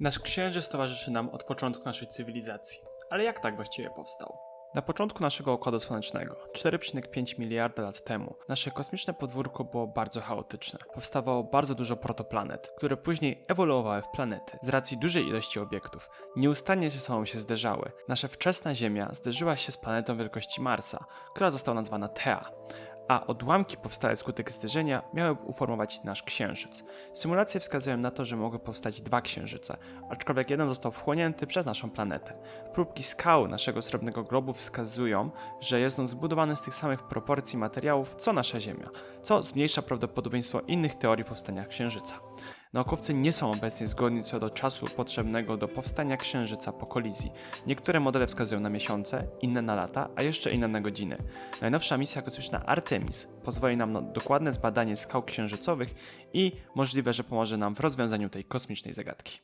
Nasz księżyc towarzyszy nam od początku naszej cywilizacji. Ale jak tak właściwie powstał? Na początku naszego układu słonecznego, 4,5 miliarda lat temu, nasze kosmiczne podwórko było bardzo chaotyczne. Powstawało bardzo dużo protoplanet, które później ewoluowały w planety. Z racji dużej ilości obiektów, nieustannie ze sobą się zderzały. Nasza wczesna Ziemia zderzyła się z planetą wielkości Marsa, która została nazwana Thea a odłamki powstałe wskutek zderzenia miały uformować nasz księżyc. Symulacje wskazują na to, że mogły powstać dwa księżyce, aczkolwiek jeden został wchłonięty przez naszą planetę. Próbki skał naszego srebrnego globu wskazują, że jest on zbudowany z tych samych proporcji materiałów co nasza Ziemia, co zmniejsza prawdopodobieństwo innych teorii powstania księżyca. Naukowcy nie są obecnie zgodni co do czasu potrzebnego do powstania księżyca po kolizji. Niektóre modele wskazują na miesiące, inne na lata, a jeszcze inne na godziny. Najnowsza misja kosmiczna Artemis pozwoli nam na dokładne zbadanie skał księżycowych i możliwe, że pomoże nam w rozwiązaniu tej kosmicznej zagadki.